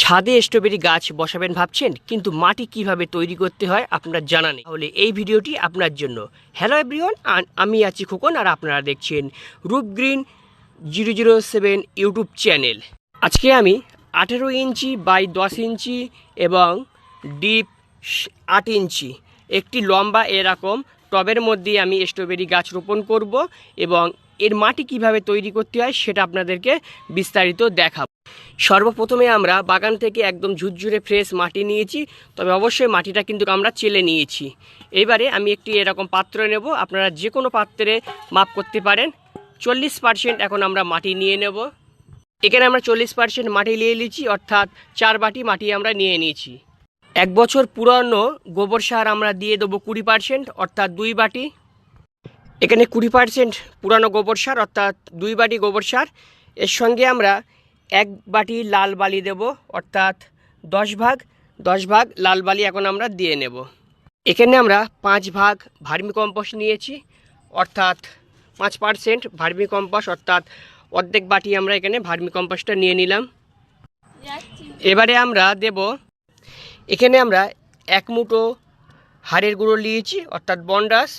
ছাদে স্ট্রবেরি গাছ বসাবেন ভাবছেন, কিন্তু মাটি কীভাবে তৈরি করতে হয় আপনার জানা নেই। তাহলে এই ভিডিওটি আপনার জন্য। হ্যালো এভরিওয়ান আমি আছি খোকন আর আপনারা দেখছেন Roop green zero zero seven YouTube channel. আজকে আমি আঠেরো ইঞ্চি বাই দশ ইঞ্চি এবং ডিপ আট ইঞ্চি, একটি লম্বা এরকম টবের মধ্যে আমি স্ট্রবেরি গাছ রোপণ করব এবং এর মাটি কীভাবে তৈরি করতে হয় সেটা আপনাদেরকে বিস্তারিত দেখাবো। সর্বপ্রথমে আমরা বাগান থেকে একদম ঝুরঝুরে ফ্রেশ মাটি নিয়েছি, তবে অবশ্যই মাটিটা কিন্তু আমরা চেলে নিয়েছি। এবারে আমি একটি এরকম পাত্র নেব, আপনারা যে কোনো পাত্রে মাপ করতে পারেন। চল্লিশ পার্সেন্ট এখন আমরা মাটি নিয়ে নেব। এখানে আমরা চল্লিশ পার্সেন্ট মাটি নিয়ে নিয়েছি, অর্থাৎ চার বাটি মাটি আমরা নিয়ে নিয়েছি। এক বছর পুরনো গোবর সার আমরা দিয়ে দেবো কুড়ি পার্সেন্ট, অর্থাৎ দুই বাটি। এখানে কুড়ি পার্সেন্ট পুরানো গোবর সার, অর্থাৎ দুই বাটি গোবর সার। এর সঙ্গে আমরা এক বাটি লাল বালি দেব, অর্থাৎ দশ ভাগ দশ ভাগ লাল বালি এখন আমরা দিয়ে নেব। এখানে আমরা পাঁচ ভাগ ভার্মি কম্পোস্ট নিয়েছি, অর্থাৎ পাঁচ পার্সেন্ট ভার্মি কম্পোস্ট, অর্থাৎ অর্ধেক বাটি আমরা এখানে ভার্মি কম্পোস্টটা নিয়ে নিলাম। এবারে আমরা দেব, এখানে আমরা এক মুঠো হাড়ের গুঁড়ো নিয়েছি, অর্থাৎ বন্ডাস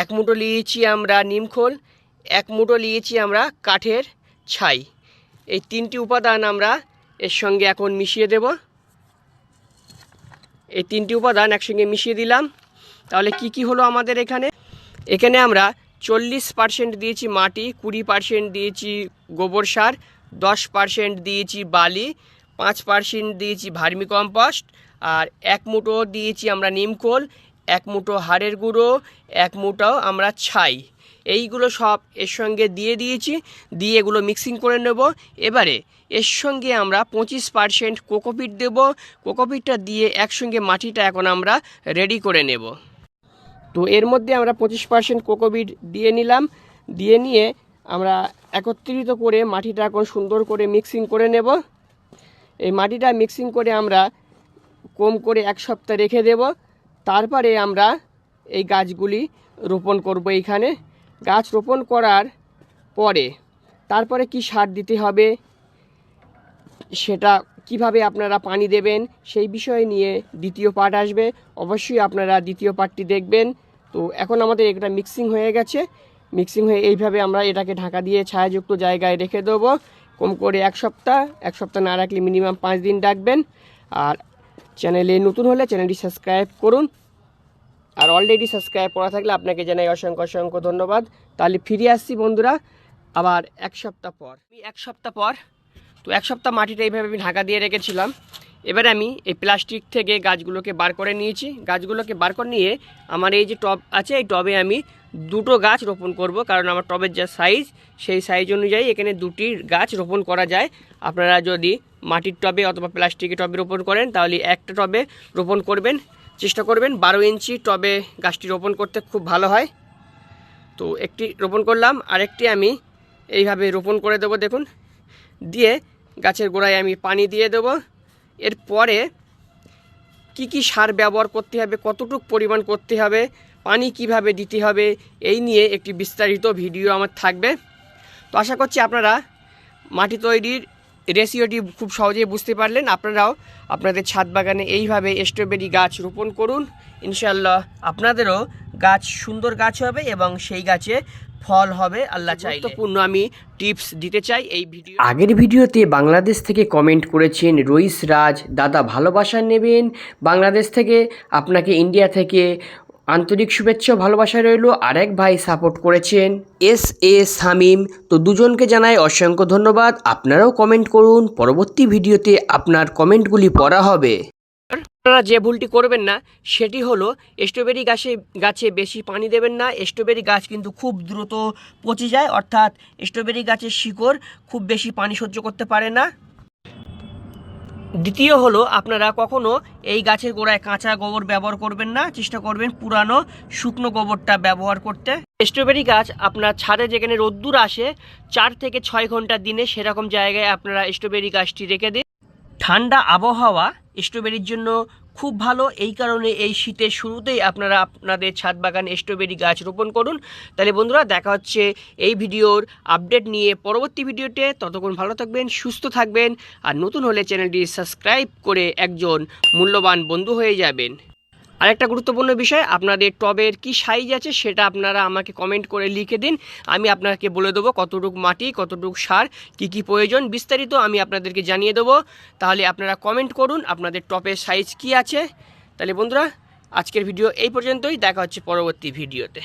এক মুঠো নিয়েছি আমরা নিমখোল এক মুঠো নিয়েছি আমরা কাঠের ছাই। এই তিনটি উপাদান আমরা এর সঙ্গে এখন মিশিয়ে দেব। এই তিনটি উপাদান একসঙ্গে মিশিয়ে দিলাম। তাহলে কি কি হলো আমাদের এখানে? এখানে আমরা চল্লিশ পার্সেন্ট দিয়েছি মাটি, কুড়ি পার্সেন্ট দিয়েছি গোবর সার, দশ পার্সেন্ট দিয়েছি বালি, পাঁচ পার্সেন্ট দিয়েছি ভার্মি কম্পোস্ট আর এক মুঠো দিয়েছি আমরা নিমখোল এক মুঠো হাড়ের গুঁড়ো, এক মুঠো আমরা ছাই। এইগুলো সব এর সঙ্গে দিয়ে দিয়েছি, দিয়ে এগুলো মিক্সিং করে নেব। এবারে এর সঙ্গে আমরা পঁচিশ পার্সেন্ট কোকোপিট দেব। কোকোপিটটা দিয়ে একসঙ্গে মাটিটা এখন আমরা রেডি করে নেব। তো এর মধ্যে আমরা পঁচিশ পার্সেন্ট কোকোপিট দিয়ে নিলাম। দিয়ে নিয়ে আমরা একত্রিত করে মাটিটা এখন সুন্দর করে মিক্সিং করে নেব। এই মাটিটা মিক্সিং করে আমরা কম করে এক সপ্তাহ রেখে দেব। তারপরে আমরা এই গাছগুলি রোপণ করব এইখানে। গাছ রোপণ করার পরে তারপরে কি সার দিতে হবে, সেটা কীভাবে আপনারা পানি দেবেন, সেই বিষয় নিয়ে দ্বিতীয় পার্ট আসবে। অবশ্যই আপনারা দ্বিতীয় পার্টটি দেখবেন। তো এখন আমাদের এটা মিক্সিং হয়ে গেছে। মিক্সিং হয়ে এইভাবে আমরা এটাকে ঢাকা দিয়ে ছায়াযুক্ত জায়গায় রেখে দেবো। কম করে এক সপ্তাহ এক সপ্তাহ না রাখলে মিনিমাম পাঁচ দিন রাখবেন। আর চ্যানেলে নতুন হলে চ্যানেলটি সাবস্ক্রাইব করুন। আর অলরেডি সাবস্ক্রাইব করা থাকলে আপনাকে জানাই অসংখ্য অসংখ্য ধন্যবাদ। তাহলে ফিরে আসছি বন্ধুরা, আবার এক সপ্তাহ পর। এক সপ্তাহ পর, তো এক সপ্তাহ মাটিটা এইভাবে আমি ঢাকা দিয়ে রেখেছিলাম। এবারে আমি এই প্লাস্টিক থেকে গাছগুলোকে বার করে নিয়েছি। গাছগুলোকে বার করে নিয়ে আমার এই যে টব আছে, এই টবে আমি দুটো গাছ রোপণ করব। কারণ আমার টবের যা সাইজ সেই সাইজ অনুযায়ী এখানে দুটি গাছ রোপণ করা যায়। আপনারা যদি মাটির টবে অথবা প্লাস্টিকের টবে রোপণ করেন, তাহলে একটা টবে রোপণ করবেন, চেষ্টা করবেন বারো ইঞ্চি টবে গাছটি রোপণ করতে খুব ভালো হয়। তো একটি রোপণ করলাম, আরেকটি আমি এইভাবে রোপণ করে দেবো, দেখুন। দিয়ে গাছের গোড়ায় আমি পানি দিয়ে দেব। এরপরে কি কি সার ব্যবহার করতে হবে, কতটুকু পরিমাণ করতে হবে, পানি কীভাবে দিতে হবে, এই নিয়ে একটি বিস্তারিত ভিডিও আমার থাকবে। তো আশা করছি আপনারা মাটি তৈরির রেসিওটি খুব সহজেই বুঝতে পারলেন। আপনারাও আপনাদের ছাদ বাগানে এইভাবে স্ট্রবেরি গাছ রোপণ করুন। ইনশাল্লাহ আপনাদেরও গাছ সুন্দর গাছ হবে এবং সেই গাছে ফল হবে আল্লাহ চাই গুরুত্বপূর্ণ আমি টিপস দিতে চাই এই ভিডিও আগের ভিডিওতে বাংলাদেশ থেকে কমেন্ট করেছেন রইস রাজ দাদা ভালোবাসা নেবেন। বাংলাদেশ থেকে আপনাকে ইন্ডিয়া থেকে আন্তরিক শুভেচ্ছা ও ভালোবাসা রইল আরেক ভাই সাপোর্ট করেছেন এস এ সামিম তো দুজনকে জানাই অসংখ্য ধন্যবাদ। আপনারাও কমেন্ট করুন। পরবর্তী ভিডিওতে আপনার কমেন্টগুলি পড়া হবে। আপনারা যে ভুলটি করবেন না, সেটি হলো স্ট্রবেরি গাছে গাছে বেশি পানি দেবেন না। স্ট্রবেরি গাছ কিন্তু খুব দ্রুত পচে যায়, অর্থাৎ স্ট্রবেরি গাছের শিকড় খুব বেশি পানি সহ্য করতে পারে না। দ্বিতীয় হলো, আপনারা কখনো এই গাছের গোড়ায় কাঁচা গোবর ব্যবহার করবেন না, চেষ্টা করবেন পুরানো শুকনো গোবরটা ব্যবহার করতে। স্ট্রবেরি গাছ আপনার ছাদে যেখানে রোদ্দুর আসে, চার থেকে ছয় ঘণ্টা দিনে সেরকম জায়গায় আপনারা স্ট্রবেরি গাছটি রেখে দিন। ঠান্ডা আবহাওয়া স্ট্রবেরির জন্য খুব ভালো। এই কারণে এই শীতের শুরুতেই আপনারা আপনাদের ছাদ বাগান স্ট্রবেরি গাছ রোপণ করুন। তাহলে বন্ধুরা, দেখা হচ্ছে এই ভিডিওর আপডেট নিয়ে পরবর্তী ভিডিওতে। ততক্ষণ ভালো থাকবেন, সুস্থ থাকবেন, আর নতুন হলে চ্যানেলটি সাবস্ক্রাইব করে একজন মূল্যবান বন্ধু হয়ে যাবেন। আরেকটা গুরুত্বপূর্ণ বিষয়, আপনাদের টবের কি সাইজ আছে সেটা আপনারা আমাকে কমেন্ট করে লিখে দিন। আমি আপনাকে বলে দেবো কতটুকু মাটি, কতটুকু সার, কি কি প্রয়োজন। বিস্তারিত আমি আপনাদেরকে জানিয়ে দেবো। তাহলে আপনারা কমেন্ট করুন, আপনাদের টপের সাইজ কি আছে। তাহলে বন্ধুরা, আজকের ভিডিও এই পর্যন্তই। দেখা হচ্ছে পরবর্তী ভিডিওতে।